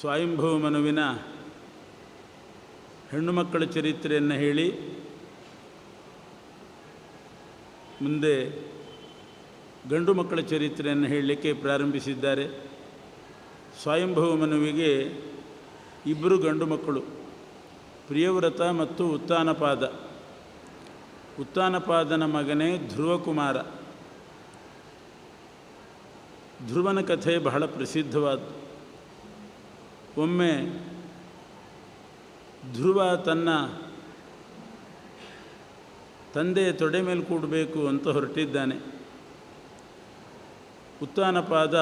ಸ್ವಯಂಭವ ಮನುವಿನ ಹೆಣ್ಣು ಮಕ್ಕಳ ಚರಿತ್ರೆಯನ್ನು ಹೇಳಿ ಮುಂದೆ ಗಂಡು ಮಕ್ಕಳ ಚರಿತ್ರೆಯನ್ನು ಹೇಳಲಿಕ್ಕೆ ಪ್ರಾರಂಭಿಸಿದ್ದಾರೆ. ಸ್ವಯಂಭವ ಮನುವಿಗೆ ಇಬ್ಬರು ಗಂಡು ಮಕ್ಕಳು, ಪ್ರಿಯವ್ರತ ಮತ್ತು ಉತ್ತಾನಪಾದ. ಉತ್ತಾನಪಾದನ ಮಗನೇ ಧ್ರುವಕುಮಾರ. ಧ್ರುವನ ಕಥೆ ಬಹಳ ಪ್ರಸಿದ್ಧವಾದ್ದು. ಒಮ್ಮೆ ಧ್ರುವ ತನ್ನ ತಂದೆಯ ತೊಡೆ ಮೇಲೆ ಕೂಡಬೇಕು ಅಂತ ಹೊರಟಿದ್ದಾನೆ. ಉತ್ತಾನಪಾದ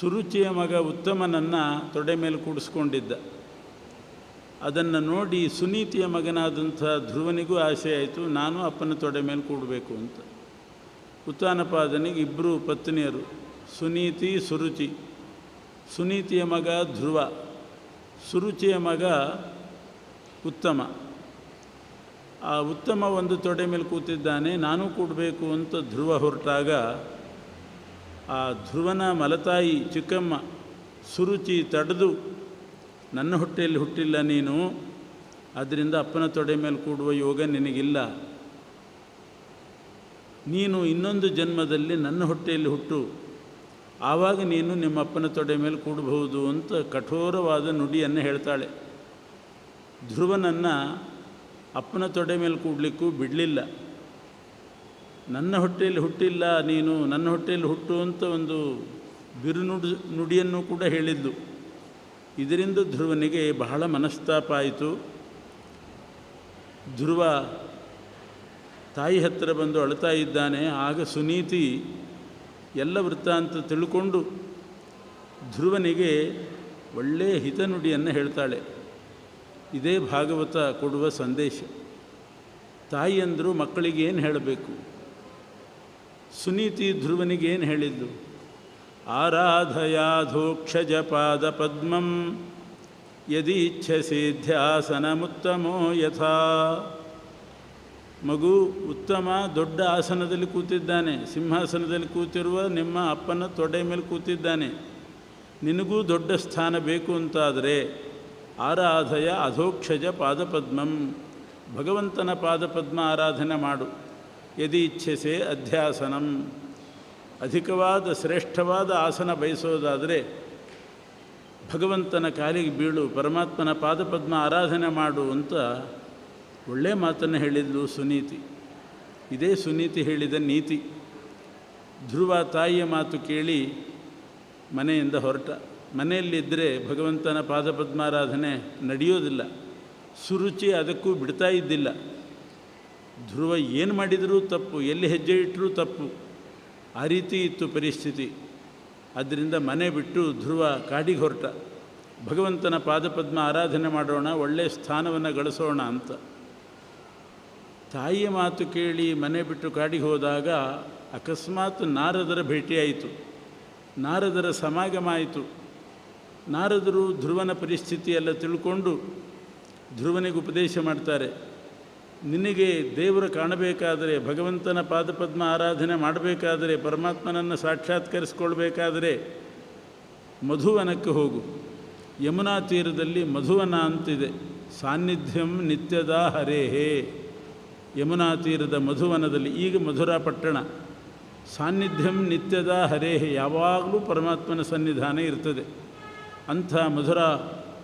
ಸುರುಚಿಯ ಮಗ ಉತ್ತಮನನ್ನು ತೊಡೆ ಮೇಲೆ ಕೂಡಿಸ್ಕೊಂಡಿದ್ದ. ಅದನ್ನು ನೋಡಿ ಸುನೀತಿಯ ಮಗನಾದಂಥ ಧ್ರುವನಿಗೂ ಆಸೆ ಆಯಿತು, ನಾನು ಅಪ್ಪನ ತೊಡೆ ಮೇಲೆ ಕೂಡಬೇಕು ಅಂತ. ಉತ್ತಾನಪಾದನಿಗೆ ಇಬ್ಬರು ಪತ್ನಿಯರು, ಸುನೀತಿ, ಸುರುಚಿ. ಸುನೀತಿಯ ಮಗ ಧ್ರುವ, ಸುರುಚಿಯ ಮಗ ಉತ್ತಮ. ಆ ಉತ್ತಮ ಒಂದು ತೊಡೆ ಮೇಲೆ ಕೂತಿದ್ದಾನೆ, ನಾನು ಕೂಡಬೇಕು ಅಂತ ಧ್ರುವ ಹೊರಟಾಗ, ಆ ಧ್ರುವನ ಮಲತಾಯಿ ಚಿಕ್ಕಮ್ಮ ಸುರುಚಿ ತಡೆದು, ನನ್ನ ಹೊಟ್ಟೆಯಲ್ಲಿ ಹುಟ್ಟಿಲ್ಲ ನೀನು ಅದರಿಂದ ಅಪ್ಪನ ತೊಡೆ ಮೇಲೆ ಕೂಡುವ ಯೋಗ ನಿನಗಿಲ್ಲ. ನೀನು ಇನ್ನೊಂದು ಜನ್ಮದಲ್ಲಿ ನನ್ನ ಹೊಟ್ಟೆಯಲ್ಲಿ ಹುಟ್ಟು. ಆವಾಗ ನೀನು ನಿಮ್ಮ ಅಪ್ಪನ ತೊಡೆ ಮೇಲೆ ಕೂಡಬಹುದು ಅಂತ ಕಠೋರವಾದ ನುಡಿಯನ್ನು ಹೇಳ್ತಾಳೆ. ಧ್ರುವನನ್ನು ಅಪ್ಪನ ತೊಡೆ ಮೇಲೆ ಕೂಡಲಿಕ್ಕೂ ಬಿಡಲಿಲ್ಲ. ನನ್ನ ಹೊಟ್ಟೆಯಲ್ಲಿ ಹುಟ್ಟಿಲ್ಲ, ನೀನು ನನ್ನ ಹೊಟ್ಟೆಯಲ್ಲಿ ಹುಟ್ಟು ಅಂತ ಒಂದು ಬಿರುನುಡಿ ನುಡಿಯನ್ನು ಕೂಡ ಹೇಳಿದ್ದು. ಇದರಿಂದ ಧ್ರುವನಿಗೆ ಬಹಳ ಮನಸ್ತಾಪ ಆಯಿತು. ಧ್ರುವ ತಾಯಿ ಹತ್ತಿರ ಬಂದು ಅಳ್ತಾ ಇದ್ದಾನೆ. ಆಗ ಸುನೀತಿ ಎಲ್ಲ ವೃತ್ತಾಂತ ತಿಳ್ಕೊಂಡು ಧ್ರುವನಿಗೆ ಒಳ್ಳೆಯ ಹಿತನುಡಿಯನ್ನು ಹೇಳ್ತಾಳೆ. ಇದೇ ಭಾಗವತ ಕೊಡುವ ಸಂದೇಶ. ತಾಯಿಯಂದರು ಮಕ್ಕಳಿಗೆ ಏನು ಹೇಳಬೇಕು? ಸುನೀತಿ ಧ್ರುವನಿಗೆ ಏನು ಹೇಳಿದ್ದು ಆರಾಧಯಾಧೋಕ್ಷಜ ಪಾದ ಪದ್ಮಂ ಯದೀಚ್ಛಸಿ ಧ್ಯಾಸನಮುತ್ತಮೋ ಯಥಾ. ಮಗು ಉತ್ತಮ ದೊಡ್ಡ ಆಸನದಲ್ಲಿ ಕೂತಿದ್ದಾನೆ, ಸಿಂಹಾಸನದಲ್ಲಿ ಕೂತಿರುವ ನಿಮ್ಮ ಅಪ್ಪನ ತೊಡೆ ಮೇಲೆ ಕೂತಿದ್ದಾನೆ. ನಿನಗೂ ದೊಡ್ಡ ಸ್ಥಾನ ಬೇಕು ಅಂತಾದರೆ ಆರಾಧಯ ಅಧೋಕ್ಷಜ ಪಾದಪದ್ಮಂ. ಭಗವಂತನ ಪಾದಪದ್ಮ ಆರಾಧನೆ ಮಾಡು. ಯದಿ ಇಚ್ಛೆಸೆ ಅಧ್ಯಾಸನಂ. ಅಧಿಕವಾದ ಶ್ರೇಷ್ಠವಾದ ಆಸನ ಬಯಸೋದಾದರೆ ಭಗವಂತನ ಕಾಲಿಗೆ ಬೀಳು, ಪರಮಾತ್ಮನ ಪಾದಪದ್ಮ ಆರಾಧನೆ ಮಾಡು ಅಂತ ಒಳ್ಳೆಯ ಮಾತನ್ನು ಹೇಳಿದ್ಲು ಸುನೀತಿ. ಇದೇ ಸುನೀತಿ ಹೇಳಿದ ನೀತಿ. ಧ್ರುವ ತಾಯಿಯ ಮಾತು ಕೇಳಿ ಮನೆಯಿಂದ ಹೊರಟ. ಮನೆಯಲ್ಲಿದ್ದರೆ ಭಗವಂತನ ಪಾದಪದ್ಮಾರಾಧನೆ ನಡೆಯೋದಿಲ್ಲ. ಸುರುಚಿ ಅದಕ್ಕೂ ಬಿಡ್ತಾ ಇದ್ದಿಲ್ಲ. ಧ್ರುವ ಏನು ಮಾಡಿದರೂ ತಪ್ಪು, ಎಲ್ಲಿ ಹೆಜ್ಜೆ ಇಟ್ಟರೂ ತಪ್ಪು. ಆ ರೀತಿ ಇತ್ತು ಪರಿಸ್ಥಿತಿ. ಅದರಿಂದ ಮನೆ ಬಿಟ್ಟು ಧ್ರುವ ಕಾಡಿಗೆ ಹೊರಟ. ಭಗವಂತನ ಪಾದಪದ್ಮ ಆರಾಧನೆ ಮಾಡೋಣ ಒಳ್ಳೆಯ ಸ್ಥಾನವನ್ನು ಗಳಿಸೋಣ ಅಂತ. ತಾಯಿಯ ಮಾತು ಕೇಳಿ ಮನೆ ಬಿಟ್ಟು ಕಾಡಿಗೆ ಹೋದಾಗ ಅಕಸ್ಮಾತ್ ನಾರದರ ಭೇಟಿಯಾಯಿತು ನಾರದರ ಸಮಾಗಮ ಆಯಿತು. ನಾರದರು ಧ್ರುವನ ಪರಿಸ್ಥಿತಿ ಎಲ್ಲ ತಿಳ್ಕೊಂಡು ಧ್ರುವನಿಗೆ ಉಪದೇಶ ಮಾಡ್ತಾರೆ. ನಿನಗೆ ದೇವರು ಕಾಣಬೇಕಾದರೆ, ಭಗವಂತನ ಪಾದಪದ್ಮ ಆರಾಧನೆ ಮಾಡಬೇಕಾದರೆ, ಪರಮಾತ್ಮನನ್ನು ಸಾಕ್ಷಾತ್ಕರಿಸ್ಕೊಳ್ಬೇಕಾದರೆ ಮಧುವನಕ್ಕೆ ಹೋಗು. ಯಮುನಾ ತೀರದಲ್ಲಿ ಮಧುವನ ಅಂತಿದೆ. ಸಾನ್ನಿಧ್ಯಂ ನಿತ್ಯದ ಹರೇಹೇ ಯಮುನಾ ತೀರದ ಮಧುವನದಲ್ಲಿ ಈಗ ಮಧುರಾ ಪಟ್ಟಣ. ಸಾನ್ನಿಧ್ಯಂ ನಿತ್ಯದ ಹರೇಹ, ಯಾವಾಗಲೂ ಪರಮಾತ್ಮನ ಸನ್ನಿಧಾನ ಇರ್ತದೆ. ಅಂಥ ಮಧುರ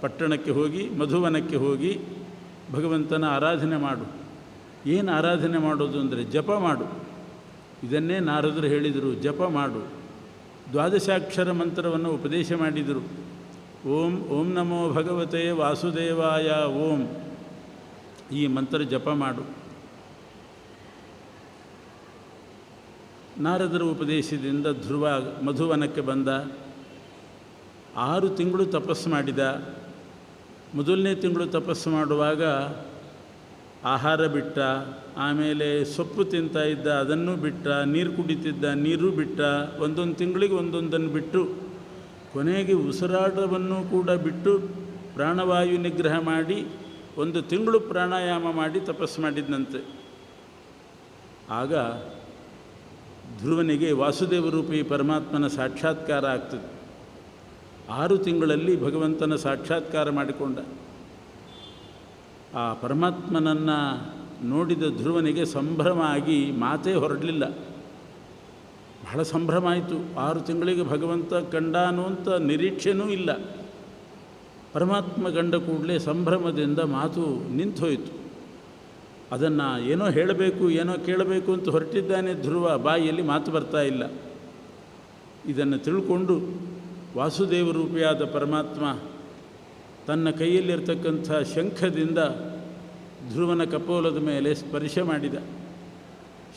ಪಟ್ಟಣಕ್ಕೆ ಹೋಗಿ, ಮಧುವನಕ್ಕೆ ಹೋಗಿ ಭಗವಂತನ ಆರಾಧನೆ ಮಾಡು. ಏನು ಆರಾಧನೆ ಮಾಡೋದು ಅಂದರೆ ಜಪ ಮಾಡು. ಇದನ್ನೇ ನಾರದರು ಹೇಳಿದರು, ಜಪ ಮಾಡು. ದ್ವಾದಶಾಕ್ಷರ ಮಂತ್ರವನ್ನು ಉಪದೇಶ ಮಾಡಿದರು. ಓಂ ಓಂ ನಮೋ ಭಗವತೆ ವಾಸುದೇವಾಯ, ಓಂ. ಈ ಮಂತ್ರ ಜಪ ಮಾಡು. ನಾರದರ ಉಪದೇಶದಿಂದ ಧ್ರುವ ಮಧುವನಕ್ಕೆ ಬಂದ. ಆರು ತಿಂಗಳು ತಪಸ್ಸು ಮಾಡಿದ. ಮೊದಲನೇ ತಿಂಗಳು ತಪಸ್ಸು ಮಾಡುವಾಗ ಆಹಾರ ಬಿಟ್ಟ. ಆಮೇಲೆ ಸೊಪ್ಪು ತಿಂತಾ ಇದ್ದ, ಅದನ್ನು ಬಿಟ್ಟ. ನೀರು ಕುಡಿತಿದ್ದ, ನೀರು ಬಿಟ್ಟ. ಒಂದೊಂದು ತಿಂಗಳಿಗೆ ಒಂದೊಂದನ್ನು ಬಿಟ್ಟು. ಕೊನೆಗೆ ಉಸಿರಾಟವನ್ನು ಕೂಡ ಬಿಟ್ಟು ಪ್ರಾಣವಾಯು ನಿಗ್ರಹ ಮಾಡಿ ಒಂದು ತಿಂಗಳು ಪ್ರಾಣಾಯಾಮ ಮಾಡಿ ತಪಸ್ಸು ಮಾಡಿದ್ದಂತೆ ಆಗ ಧ್ರುವನಿಗೆ ವಾಸುದೇವ ರೂಪಿ ಪರಮಾತ್ಮನ ಸಾಕ್ಷಾತ್ಕಾರ ಆಗ್ತದೆ. ಆರು ತಿಂಗಳಲ್ಲಿ ಭಗವಂತನ ಸಾಕ್ಷಾತ್ಕಾರ ಮಾಡಿಕೊಂಡ. ಆ ಪರಮಾತ್ಮನನ್ನು ನೋಡಿದ ಧ್ರುವನಿಗೆ ಸಂಭ್ರಮ ಆಗಿ ಮಾತೇ ಹೊರಡಲಿಲ್ಲ. ಬಹಳ ಸಂಭ್ರಮ ಆಯಿತು. ಆರು ತಿಂಗಳಿಗೆ ಭಗವಂತ ಕಂಡ ಅನ್ನುವಂಥ ನಿರೀಕ್ಷೆನೂ ಇಲ್ಲ. ಪರಮಾತ್ಮ ಗಂಡ ಕೂಡಲೇ ಸಂಭ್ರಮದಿಂದ ಮಾತು ನಿಂತೋಯಿತು. ಅದನ್ನು ಏನೋ ಹೇಳಬೇಕು, ಏನೋ ಕೇಳಬೇಕು ಅಂತ ಹೊರಟಿದ್ದಾನೆ ಧ್ರುವ, ಬಾಯಿಯಲ್ಲಿ ಮಾತು ಬರ್ತಾ ಇಲ್ಲ. ಇದನ್ನು ತಿಳ್ಕೊಂಡು ವಾಸುದೇವ ರೂಪಿಯಾದ ಪರಮಾತ್ಮ ತನ್ನ ಕೈಯಲ್ಲಿರ್ತಕ್ಕಂಥ ಶಂಖದಿಂದ ಧ್ರುವನ ಕಪೋಲದ ಮೇಲೆ ಸ್ಪರ್ಶ ಮಾಡಿದ.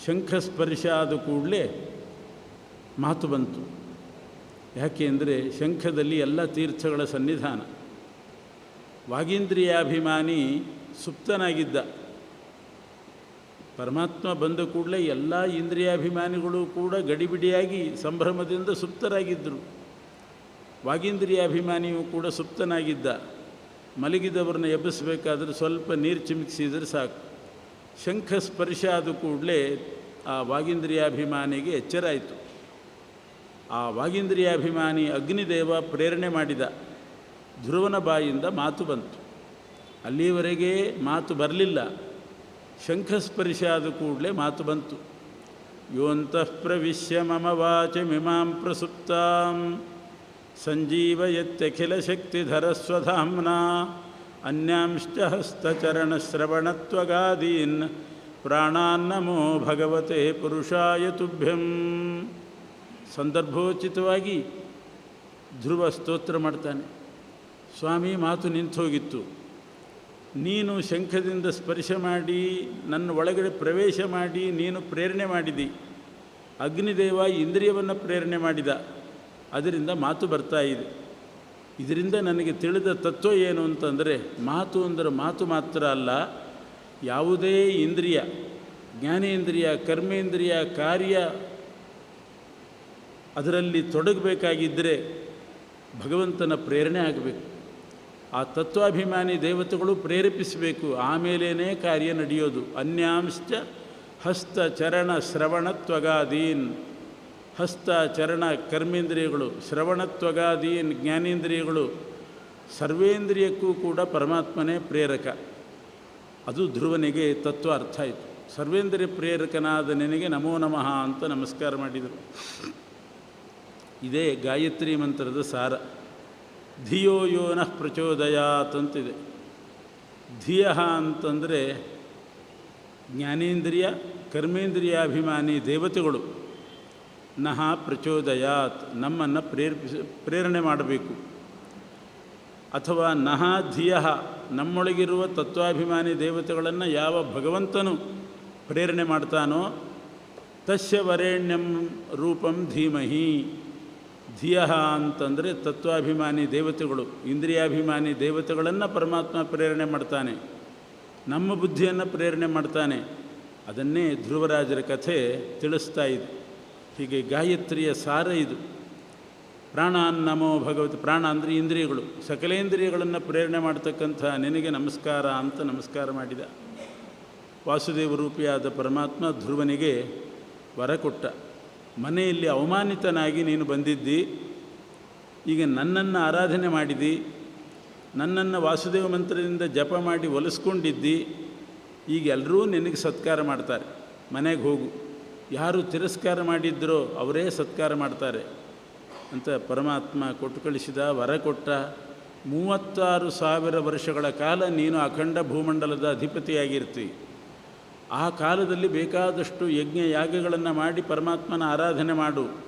ಶಂಖ ಸ್ಪರ್ಶ ಆದ ಕೂಡಲೇ ಮಾತು ಬಂತು. ಯಾಕೆ ಅಂದರೆ ಶಂಖದಲ್ಲಿ ಎಲ್ಲ ತೀರ್ಥಗಳ ಸನ್ನಿಧಾನ. ವಾಗೀಂದ್ರಿಯಾಭಿಮಾನಿ ಸುಪ್ತನಾಗಿದ್ದ. ಪರಮಾತ್ಮ ಬಂದ ಕೂಡಲೇ ಎಲ್ಲ ಇಂದ್ರಿಯಾಭಿಮಾನಿಗಳು ಕೂಡ ಗಡಿಬಿಡಿಯಾಗಿ ಸಂಭ್ರಮದಿಂದ ಸುಪ್ತರಾಗಿದ್ದರು. ವಾಗೀಂದ್ರಿಯಾಭಿಮಾನಿಯು ಕೂಡ ಸುಪ್ತನಾಗಿದ್ದ. ಮಲಗಿದವ್ರನ್ನ ಎಬ್ಬಿಸಬೇಕಾದ್ರೆ ಸ್ವಲ್ಪ ನೀರು ಚಿಮುಕಿಸಿದರೆ ಸಾಕು. ಶಂಖ ಸ್ಪರ್ಶ ಆದ ಕೂಡಲೇ ಆ ವಾಗೀಂದ್ರಿಯಾಭಿಮಾನಿಗೆ ಎಚ್ಚರ ಆಯಿತು ಆ ವಾಗೀಂದ್ರಿಯಾಭಿಮಾನಿ ಅಗ್ನಿದೇವ ಪ್ರೇರಣೆ ಮಾಡಿದ. ಧ್ರುವನ ಬಾಯಿಂದ ಮಾತು ಬಂತು. ಅಲ್ಲಿಯವರೆಗೆ ಮಾತು ಬರಲಿಲ್ಲ. ಶಂಖಸ್ಪರ್ಶ ಆದ ಕೂಡಲೇ ಮಾತು ಬಂತು. ಯೋಂತಃ ಪ್ರವಿಶ್ಯ ಮಮ ವಾಚಮಿಮಾಂ ಪ್ರಸುಪ್ತಾಂ, ಸಂಜೀವಯತ್ಯಖಿಲ ಶಕ್ತಿಧರಸ್ವಧಾಮ್ನ ಅನ್ಯಾಂಶ್ಚ ಹಸ್ತಚರಣಶ್ರವಣತ್ವಗಾದೀನ್ ಪ್ರಾಣಾನ್ನಮೋ ಭಗವತೆ ಪುರುಷಾಯ ತುಭ್ಯಂ. ಸಂದರ್ಭೋಚಿತವಾಗಿ ಧ್ರುವ ಸ್ತೋತ್ರ ಮಾಡ್ತಾನೆ. ಸ್ವಾಮಿ ಮಾತು ನಿಂತು ಹೋಗಿತ್ತು. ನೀನು ಶಂಖದಿಂದ ಸ್ಪರ್ಶ ಮಾಡಿ, ನನ್ನ ಒಳಗಡೆ ಪ್ರವೇಶ ಮಾಡಿ, ನೀನು ಪ್ರೇರಣೆ ಮಾಡಿದಿ. ಅಗ್ನಿದೇವ ಇಂದ್ರಿಯವನ್ನು ಪ್ರೇರಣೆ ಮಾಡಿದ. ಅದರಿಂದ ಮಾತು ಬರ್ತಾ ಇದೆ. ಇದರಿಂದ ನನಗೆ ತಿಳಿದ ತತ್ವ ಏನು ಅಂತಂದರೆ, ಮಾತು ಅಂದರೆ ಮಾತು ಮಾತ್ರ ಅಲ್ಲ, ಯಾವುದೇ ಇಂದ್ರಿಯ, ಜ್ಞಾನೇಂದ್ರಿಯ, ಕರ್ಮೇಂದ್ರಿಯ ಕಾರ್ಯ ಅದರಲ್ಲಿ ತೊಡಗಬೇಕಾಗಿದ್ದರೆ ಭಗವಂತನ ಪ್ರೇರಣೆ ಆಗಬೇಕು. ಆ ತತ್ವಾಭಿಮಾನಿ ದೇವತೆಗಳು ಪ್ರೇರೇಪಿಸಬೇಕು. ಆಮೇಲೇ ಕಾರ್ಯ ನಡೆಯೋದು. ಅನ್ಯಾಂಶ್ಚ ಹಸ್ತ ಚರಣ ಶ್ರವಣತ್ವಗಾದೀನ್. ಹಸ್ತ ಚರಣ ಕರ್ಮೇಂದ್ರಿಯಗಳು, ಶ್ರವಣತ್ವಗಾದೀನ್ ಜ್ಞಾನೇಂದ್ರಿಯಗಳು. ಸರ್ವೇಂದ್ರಿಯಕ್ಕೂ ಕೂಡ ಪರಮಾತ್ಮನೇ ಪ್ರೇರಕ. ಅದು ಧ್ರುವನಿಗೆ ತತ್ವ ಅರ್ಥ ಆಯಿತು. ಸರ್ವೇಂದ್ರಿಯ ಪ್ರೇರಕನಾದ ನಿನಗೆ ನಮೋ ನಮಃ ಅಂತ ನಮಸ್ಕಾರ ಮಾಡಿದರು. ಇದೇ ಗಾಯತ್ರಿ ಮಂತ್ರದ ಸಾರ. ಧಿಯೋ ಯೋನ ಪ್ರಚೋದಯಾತ್ ಅಂತಿದೆ. ಧಿಯ ಅಂತಂದರೆ ಜ್ಞಾನೇಂದ್ರಿಯ ಕರ್ಮೇಂದ್ರಿಯಾಭಿಮಾನಿ ದೇವತೆಗಳು. ನಹ ಪ್ರಚೋದಯಾತ್, ನಮ್ಮನ್ನು ಪ್ರೇರೇಪಿಸ, ಪ್ರೇರಣೆ ಮಾಡಬೇಕು. ಅಥವಾ ನಹ ಧಿಯ, ನಮ್ಮೊಳಗಿರುವ ತತ್ವಾಭಿಮಾನಿ ದೇವತೆಗಳನ್ನು ಯಾವ ಭಗವಂತನು ಪ್ರೇರಣೆ ಮಾಡ್ತಾನೋ, ತಸ್ಯ ವರೇಣ್ಯಂ ರೂಪಂ ಧೀಮಹಿ. ಧಿಯ ಅಂತಂದರೆ ತತ್ವಾಭಿಮಾನಿ ದೇವತೆಗಳು, ಇಂದ್ರಿಯಾಭಿಮಾನಿ ದೇವತೆಗಳನ್ನು ಪರಮಾತ್ಮ ಪ್ರೇರಣೆ ಮಾಡ್ತಾನೆ. ನಮ್ಮ ಬುದ್ಧಿಯನ್ನು ಪ್ರೇರಣೆ ಮಾಡ್ತಾನೆ. ಅದನ್ನೇ ಧ್ರುವರಾಜರ ಕಥೆ ತಿಳಿಸ್ತಾ ಇದೆ. ಹೀಗೆ ಗಾಯತ್ರಿಯ ಸಾರ ಇದು. ಪ್ರಾಣ ನಮೋ ಭಗವತಿ, ಪ್ರಾಣ ಅಂದರೆ ಇಂದ್ರಿಯಗಳು. ಸಕಲೇಂದ್ರಿಯಗಳನ್ನು ಪ್ರೇರಣೆ ಮಾಡ್ತಕ್ಕಂಥ ನಿನಗೆ ನಮಸ್ಕಾರ ಅಂತ ನಮಸ್ಕಾರ ಮಾಡಿದ. ವಾಸುದೇವ ರೂಪಿಯಾದ ಪರಮಾತ್ಮ ಧ್ರುವನಿಗೆ ವರ ಕೊಟ್ಟ. ಮನೆಯಲ್ಲಿ ಅವಮಾನಿತನಾಗಿ ನೀನು ಬಂದಿದ್ದಿ, ಈಗ ನನ್ನನ್ನು ಆರಾಧನೆ ಮಾಡಿದಿ, ನನ್ನನ್ನು ವಾಸುದೇವ ಮಂತ್ರದಿಂದ ಜಪ ಮಾಡಿ ಒಲಿಸ್ಕೊಂಡಿದ್ದಿ, ಈಗ ಎಲ್ಲರೂ ನಿನಗೆ ಸತ್ಕಾರ ಮಾಡ್ತಾರೆ. ಮನೆಗೆ ಹೋಗು. ಯಾರು ತಿರಸ್ಕಾರ ಮಾಡಿದ್ರೋ ಅವರೇ ಸತ್ಕಾರ ಮಾಡ್ತಾರೆ. ಅಂತ ಪರಮಾತ್ಮ ಕೊಟ್ಟು ಕಳಿಸಿದ ವರ ಕೊಟ್ಟ ಮೂವತ್ತಾರು ಸಾವಿರ ವರ್ಷಗಳ ಕಾಲ ನೀನು ಅಖಂಡ ಭೂಮಂಡಲದ ಅಧಿಪತಿಯಾಗಿರ್ತಿ. ಆ ಕಾಲದಲ್ಲಿ ಬೇಕಾದಷ್ಟು ಯಜ್ಞ ಯಾಗಗಳನ್ನು ಮಾಡಿ ಪರಮಾತ್ಮನ ಆರಾಧನೆ ಮಾಡು.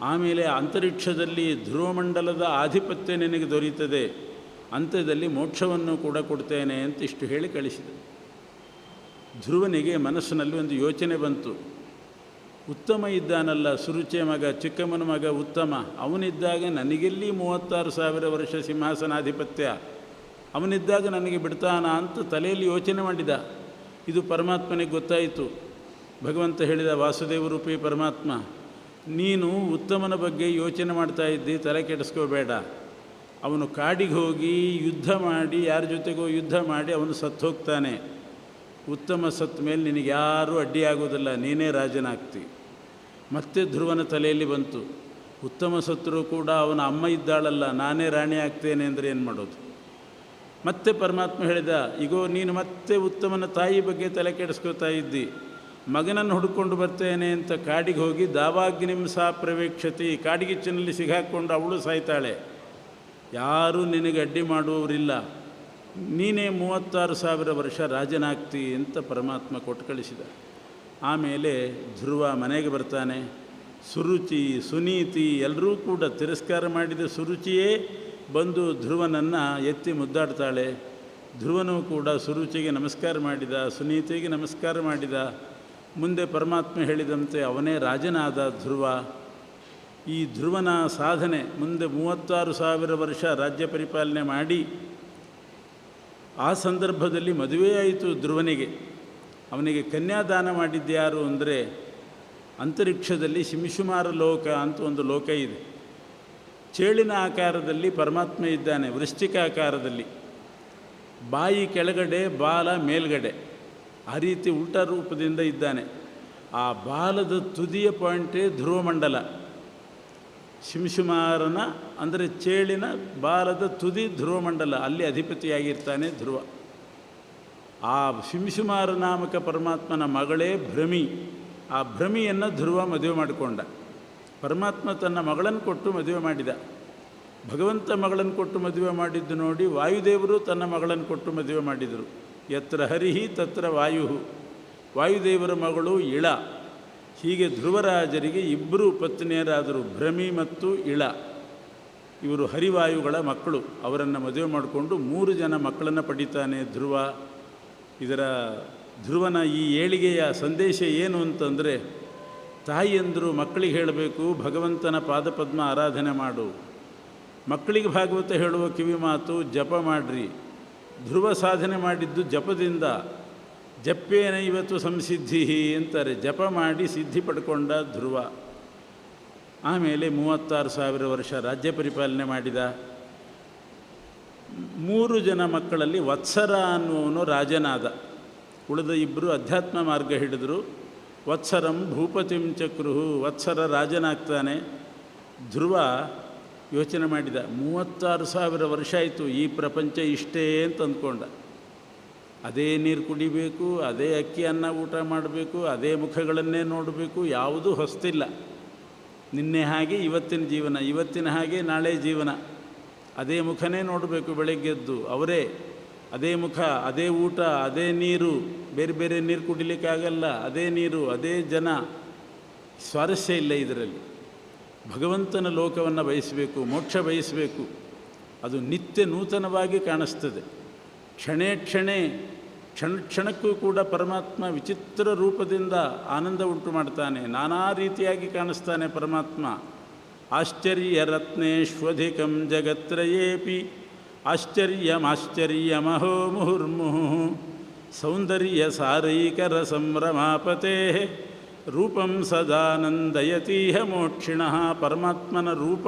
ಆಮೇಲೆ ಅಂತರಿಕ್ಷದಲ್ಲಿ ಧ್ರುವಮಂಡಲದ ಆಧಿಪತ್ಯ ನಿನಗೆ ದೊರೆಯುತ್ತದೆ ಅಂತ್ಯದಲ್ಲಿ ಮೋಕ್ಷವನ್ನು ಕೂಡ ಕೊಡ್ತೇನೆ ಅಂತ ಇಷ್ಟು ಹೇಳಿ ಕಳಿಸಿದೆ. ಧ್ರುವನಿಗೆ ಮನಸ್ಸಿನಲ್ಲಿ ಒಂದು ಯೋಚನೆ ಬಂತು. ಉತ್ತಮ ಇದ್ದಾನಲ್ಲ ಸುರುಚೆ ಮಗ, ಚಿಕ್ಕಮ್ಮನ ಮಗ ಉತ್ತಮ. ಅವನಿದ್ದಾಗ ನನಗೆಲ್ಲಿ ಮೂವತ್ತಾರು ಸಾವಿರ ವರ್ಷ ಸಿಂಹಾಸನಾಧಿಪತ್ಯ? ಅವನಿದ್ದಾಗ ನನಗೆ ಬಿಡ್ತಾನ ಅಂತ ತಲೆಯಲ್ಲಿ ಯೋಚನೆ ಮಾಡಿದ. ಇದು ಪರಮಾತ್ಮನಿಗೆ ಗೊತ್ತಾಯಿತು. ಭಗವಂತ ಹೇಳಿದ ವಾಸುದೇವ ರೂಪಿ ಪರಮಾತ್ಮ, ನೀನು ಉತ್ತಮನ ಬಗ್ಗೆ ಯೋಚನೆ ಮಾಡ್ತಾ ಇದ್ದಿ, ತಲೆ ಕೆಡಿಸ್ಕೋಬೇಡ. ಅವನು ಕಾಡಿಗೆ ಹೋಗಿ ಯುದ್ಧ ಮಾಡಿ, ಯಾರ ಜೊತೆಗೋ ಯುದ್ಧ ಮಾಡಿ ಅವನು ಸತ್ತು ಹೋಗ್ತಾನೆ. ಉತ್ತಮ ಸತ್ ಮೇಲೆ ನಿನಗೆ ಯಾರೂ ಅಡ್ಡಿಯಾಗೋದಿಲ್ಲ ನೀನೇ ರಾಜನಾಗ್ತಿ. ಮತ್ತೆ ಧ್ರುವನ ತಲೆಯಲ್ಲಿ ಬಂತು. ಉತ್ತಮ ಸತ್ರು ಕೂಡ ಅವನ ಅಮ್ಮ ಇದ್ದಾಳಲ್ಲ, ನಾನೇ ರಾಣಿ ಆಗ್ತೇನೆ ಅಂದರೆ ಏನು ಮಾಡೋದು? ಮತ್ತೆ ಪರಮಾತ್ಮ ಹೇಳಿದ ಈಗೋ ನೀನು ಮತ್ತೆ ಉತ್ತಮನ ತಾಯಿ ಬಗ್ಗೆ ತಲೆ ಕೆಡಿಸ್ಕೋತಾ ಇದ್ದಿ. ಮಗನನ್ನು ಹುಡ್ಕೊಂಡು ಬರ್ತೇನೆ ಅಂತ ಕಾಡಿಗೆ ಹೋಗಿ ದಾವಾಗ್ನಿಂಸ ಸಾ ಪ್ರವೇಕ್ಷತಿ. ಕಾಡಿಗಿಚ್ಚಿನಲ್ಲಿ ಸಿಗಾಕ್ಕೊಂಡು ಅವಳು ಸಾಯ್ತಾಳೆ. ಯಾರೂ ನಿನಗೆ ಅಡ್ಡಿ ಮಾಡುವವರಿಲ್ಲ. ನೀನೇ ಮೂವತ್ತಾರು ಸಾವಿರ ವರ್ಷ ರಾಜನಾಗ್ತಿ ಅಂತ ಪರಮಾತ್ಮ ಕೊಟ್ಟು ಕಳಿಸಿದ ಆಮೇಲೆ ಧ್ರುವ ಮನೆಗೆ ಬರ್ತಾನೆ. ಸುರುಚಿ, ಸುನೀತಿ ಎಲ್ಲರೂ ಕೂಡ ತಿರಸ್ಕಾರ ಮಾಡಿದ ಸುರುಚಿಯೇ ಬಂದು ಧ್ರುವನನ್ನು ಎತ್ತಿ ಮುದ್ದಾಡ್ತಾಳೆ. ಧ್ರುವನು ಕೂಡ ಸುರುಚಿಗೆ ನಮಸ್ಕಾರ ಮಾಡಿದ, ಸುನೀತಿಗೆ ನಮಸ್ಕಾರ ಮಾಡಿದ. ಮುಂದೆ ಪರಮಾತ್ಮ ಹೇಳಿದಂತೆ ಅವನೇ ರಾಜನಾದ ಧ್ರುವ. ಈ ಧ್ರುವನ ಸಾಧನೆ ಮುಂದೆ ಮೂವತ್ತಾರು ಸಾವಿರ ವರ್ಷ ರಾಜ್ಯ ಪರಿಪಾಲನೆ ಮಾಡಿ, ಆ ಸಂದರ್ಭದಲ್ಲಿ ಮದುವೆಯಾಯಿತು ಧ್ರುವನಿಗೆ. ಅವನಿಗೆ ಕನ್ಯಾದಾನ ಮಾಡಿದ್ಯಾರು ಅಂದರೆ ಅಂತರಿಕ್ಷದಲ್ಲಿ ಶಿಮಿಶುಮಾರ ಲೋಕ ಅಂತ ಒಂದು ಲೋಕ ಇದೆ. ಚೇಳಿನ ಆಕಾರದಲ್ಲಿ ಪರಮಾತ್ಮ ಇದ್ದಾನೆ ವೃಶ್ಚಿಕ ಆಕಾರದಲ್ಲಿ ಬಾಯಿ ಕೆಳಗಡೆ, ಬಾಲ ಮೇಲ್ಗಡೆ. ಆ ರೀತಿ ಉಲ್ಟ ರೂಪದಿಂದ ಇದ್ದಾನೆ. ಆ ಬಾಲದ ತುದಿಯ ಪಾಯಿಂಟೇ ಧ್ರುವಮಂಡಲ. ಶಿಂಶುಮಾರನ, ಅಂದರೆ ಚೇಳಿನ ಬಾಲದ ತುದಿ ಧ್ರುವಮಂಡಲ, ಅಲ್ಲಿ ಅಧಿಪತಿಯಾಗಿರ್ತಾನೆ ಧ್ರುವ. ಆ ಶಿಂಶುಮಾರ ನಾಮಕ ಪರಮಾತ್ಮನ ಮಗಳೇ ಭ್ರಮಿ. ಆ ಭ್ರಮಿಯನ್ನು ಧ್ರುವ ಮದುವೆ ಮಾಡಿಕೊಂಡ. ಪರಮಾತ್ಮ ತನ್ನ ಮಗಳನ್ನು ಕೊಟ್ಟು ಮದುವೆ ಮಾಡಿದ. ಭಗವಂತ ಮಗಳನ್ನು ಕೊಟ್ಟು ಮದುವೆ ಮಾಡಿದ್ದು ನೋಡಿ ವಾಯುದೇವರು ತನ್ನ ಮಗಳನ್ನು ಕೊಟ್ಟು ಮದುವೆ ಮಾಡಿದರು. ಯತ್ರ ಹರಿಹಿ ತತ್ರ ವಾಯು. ವಾಯುದೇವರ ಮಗಳು ಇಳ. ಹೀಗೆ ಧ್ರುವರಾಜರಿಗೆ ಇಬ್ಬರು ಪತ್ನಿಯರಾದರು, ಭ್ರಮಿ ಮತ್ತು ಇಳ. ಇವರು ಹರಿವಾಯುಗಳ ಮಕ್ಕಳು. ಅವರನ್ನು ಮದುವೆ ಮಾಡಿಕೊಂಡು ಮೂರು ಜನ ಮಕ್ಕಳನ್ನು ಪಡಿತಾನೆ ಧ್ರುವ. ಇದರ ಧ್ರುವನ ಈ ಏಳಿಗೆಯ ಸಂದೇಶ ಏನು ಅಂತಂದರೆ ತಾಯಿಯಂದರು ಮಕ್ಕಳಿಗೆ ಹೇಳಬೇಕು, ಭಗವಂತನ ಪಾದಪದ್ಮ ಆರಾಧನೆ ಮಾಡು. ಮಕ್ಕಳಿಗೆ ಭಾಗವತ ಹೇಳುವ ಕಿವಿ ಮಾತು, ಜಪ ಮಾಡ್ರಿ. ಧ್ರುವ ಸಾಧನೆ ಮಾಡಿದ್ದು ಜಪದಿಂದ. ಜಪ್ಪೇನ ಇವತ್ತು ಸಂಸಿದ್ಧಿ ಅಂತಾರೆ ಜಪ ಮಾಡಿ ಸಿದ್ಧಿ ಪಡ್ಕೊಂಡ ಧ್ರುವ. ಆಮೇಲೆ ಮೂವತ್ತಾರು ಸಾವಿರ ವರ್ಷ ರಾಜ್ಯ ಪರಿಪಾಲನೆ ಮಾಡಿದ. ಮೂರು ಜನ ಮಕ್ಕಳಲ್ಲಿ ವತ್ಸರ ಅನ್ನುವನು ರಾಜನಾದ. ಉಳಿದ ಇಬ್ಬರು ಅಧ್ಯಾತ್ಮ ಮಾರ್ಗ ಹಿಡಿದರು. ವತ್ಸರಂ ಭೂಪತಿಂ ಚಕ್ರುಹು, ವತ್ಸರ ರಾಜನಾಗ್ತಾನೆ. ಧ್ರುವ ಯೋಚನೆ ಮಾಡಿದ, ಮೂವತ್ತಾರು ಸಾವಿರ ವರ್ಷ ಆಯಿತು, ಈ ಪ್ರಪಂಚ ಇಷ್ಟೇ ಅಂತ ಅಂದ್ಕೊಂಡ. ಅದೇ ನೀರು ಕುಡಿಬೇಕು, ಅದೇ ಅಕ್ಕಿ ಅನ್ನ ಊಟ ಮಾಡಬೇಕು, ಅದೇ ಮುಖಗಳನ್ನೇ ನೋಡಬೇಕು, ಯಾವುದೂ ಹೊಸ್ತಿಲ್ಲ. ನಿನ್ನೆ ಹಾಗೆ ಇವತ್ತಿನ ಜೀವನ, ಇವತ್ತಿನ ಹಾಗೆ ನಾಳೆ ಜೀವನ. ಅದೇ ಮುಖನೇ ನೋಡಬೇಕು ಬೆಳಗ್ಗೆದ್ದು ಅವರೇ ಅದೇ ಮುಖ, ಅದೇ ಊಟ, ಅದೇ ನೀರು, ಬೇರೆ ಬೇರೆ ನೀರು ಕುಡಿಲಿಕ್ಕಾಗಲ್ಲ ಅದೇ ನೀರು, ಅದೇ ಜನ. ಸ್ವಾರಸ್ಯ ಇಲ್ಲ ಇದರಲ್ಲಿ. ಭಗವಂತನ ಲೋಕವನ್ನು ಬಯಸಬೇಕು, ಮೋಕ್ಷ ಬಯಸಬೇಕು. ಅದು ನಿತ್ಯ ನೂತನವಾಗಿ ಕಾಣಿಸ್ತದೆ. ಕ್ಷಣೇ ಕ್ಷಣೆ, ಕ್ಷಣ ಕ್ಷಣಕ್ಕೂ ಕೂಡ ಪರಮಾತ್ಮ ವಿಚಿತ್ರ ರೂಪದಿಂದ ಆನಂದ ಉಂಟು ಮಾಡ್ತಾನೆ, ನಾನಾ ರೀತಿಯಾಗಿ ಕಾಣಿಸ್ತಾನೆ ಪರಮಾತ್ಮ. ಆಶ್ಚರ್ಯ ರತ್ನೇಶ್ವಧಿಕಂ ಜಗತ್ರಯೇಪಿ. ಆಶ್ಚರ್ಯಮಾಶ್ಚರ್ಯಮಹೋ ಮುಹುರ್ಮುಹು. ಸೌಂದರ್ಯ ಸಾರೈಕರ ಸಂಭ್ರಮಾಪತೆ. ರೂಪಂ ಸದಾನಂದಯತೀಹ ಮೋಕ್ಷಿಣ. ಪರಮಾತ್ಮನ ರೂಪ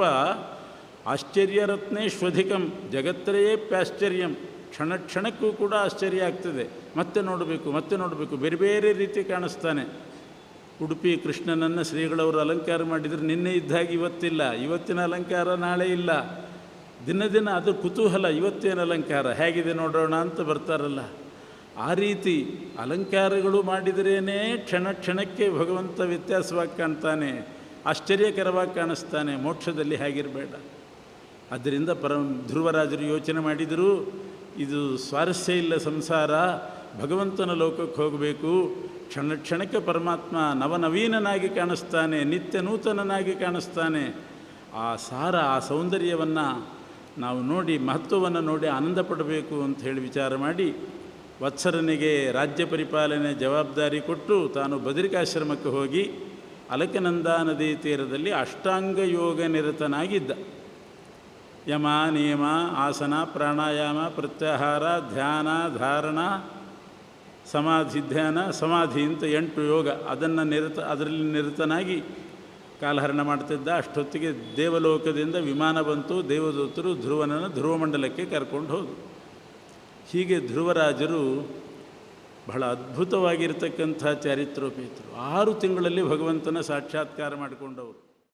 ಆಶ್ಚರ್ಯರತ್ನೇಶ್ವಧಿಕಂ. ಜಗತ್ರಯೇಪ್ಯಾಶ್ಚರ್ಯಂ ಕ್ಷಣ ಕ್ಷಣಕ್ಕೂ ಕೂಡ ಆಶ್ಚರ್ಯ ಆಗ್ತದೆ. ಮತ್ತೆ ನೋಡಬೇಕು ಮತ್ತೆ ನೋಡಬೇಕು. ಬೇರೆ ಬೇರೆ ರೀತಿ ಕಾಣಿಸ್ತಾನೆ. ಉಡುಪಿ ಕೃಷ್ಣನನ್ನು ಶ್ರೀಗಳವರು ಅಲಂಕಾರ ಮಾಡಿದರೆ. ನಿನ್ನೆ ಇದ್ದಾಗ ಇವತ್ತಿಲ್ಲ. ಇವತ್ತಿನ ಅಲಂಕಾರ ನಾಳೆ ಇಲ್ಲ. ದಿನ ದಿನ ಅದು ಕುತೂಹಲ, ಇವತ್ತೇನು ಅಲಂಕಾರ, ಹೇಗಿದೆ ನೋಡೋಣ ಅಂತ ಬರ್ತಾರಲ್ಲ. ಆ ರೀತಿ ಅಲಂಕಾರಗಳು ಮಾಡಿದ್ರೇ ಕ್ಷಣ ಕ್ಷಣಕ್ಕೆ ಭಗವಂತ ವ್ಯತ್ಯಾಸವಾಗಿ ಕಾಣ್ತಾನೆ, ಆಶ್ಚರ್ಯಕರವಾಗಿ ಕಾಣಿಸ್ತಾನೆ, ಮೋಕ್ಷದಲ್ಲಿ ಹೇಗಿರಬೇಡ. ಅದರಿಂದ ಪರ ಧ್ರುವರಾಜರು ಯೋಚನೆ ಮಾಡಿದರು, ಇದು ಸ್ವಾರಸ್ಯ ಇಲ್ಲ ಸಂಸಾರ, ಭಗವಂತನ ಲೋಕಕ್ಕೆ ಹೋಗಬೇಕು, ಕ್ಷಣ ಕ್ಷಣಕ್ಕೆ ಪರಮಾತ್ಮ ನವನವೀನನಾಗಿ ಕಾಣಿಸ್ತಾನೆ, ನಿತ್ಯ ನೂತನನಾಗಿ ಕಾಣಿಸ್ತಾನೆ. ಆ ಸಾರ, ಆ ಸೌಂದರ್ಯವನ್ನು ನಾವು ನೋಡಿ ಮಹತ್ವವನ್ನು ನೋಡಿ ಆನಂದ ಪಡಬೇಕು ಅಂತ ಹೇಳಿ ವಿಚಾರ ಮಾಡಿ ವತ್ಸರನಿಗೆ ರಾಜ್ಯ ಪರಿಪಾಲನೆ ಜವಾಬ್ದಾರಿ ಕೊಟ್ಟು ತಾನು ಬದರಿಕಾಶ್ರಮಕ್ಕೆ ಹೋಗಿ ಅಲಕನಂದಾ ನದಿ ತೀರದಲ್ಲಿ ಅಷ್ಟಾಂಗ ಯೋಗ ನಿರತನಾಗಿದ್ದ. ಯಮ, ನಿಯಮ, ಆಸನ, ಪ್ರಾಣಾಯಾಮ, ಪ್ರತ್ಯಾಹಾರ, ಧ್ಯಾನ, ಧಾರಣ, ಸಮಾಧಿ ಧ್ಯಾನ, ಸಮಾಧಿ ಅಂತ ಎಂಟು ಯೋಗ ಅದನ್ನು ನಿರತ ಅದರಲ್ಲಿ ನಿರತನಾಗಿ ಕಾಲಹರಣ ಮಾಡ್ತಿದ್ದ, ಅಷ್ಟೊತ್ತಿಗೆ ದೇವಲೋಕದಿಂದ ವಿಮಾನ ಬಂತು, ದೇವದೂತರು ಧ್ರುವನನ್ನು ಧ್ರುವಮಂಡಲಕ್ಕೆ ಕರ್ಕೊಂಡು ಹೋದರು. ಹೀಗೆ ಧ್ರುವರಾಜರು ಬಹಳ ಅದ್ಭುತವಾಗಿರ್ತಕ್ಕಂಥ ಚಾರಿತ್ರೋಪೇತರು. ಆರು ತಿಂಗಳಲ್ಲಿ ಭಗವಂತನ ಸಾಕ್ಷಾತ್ಕಾರ ಮಾಡಿಕೊಂಡವರು.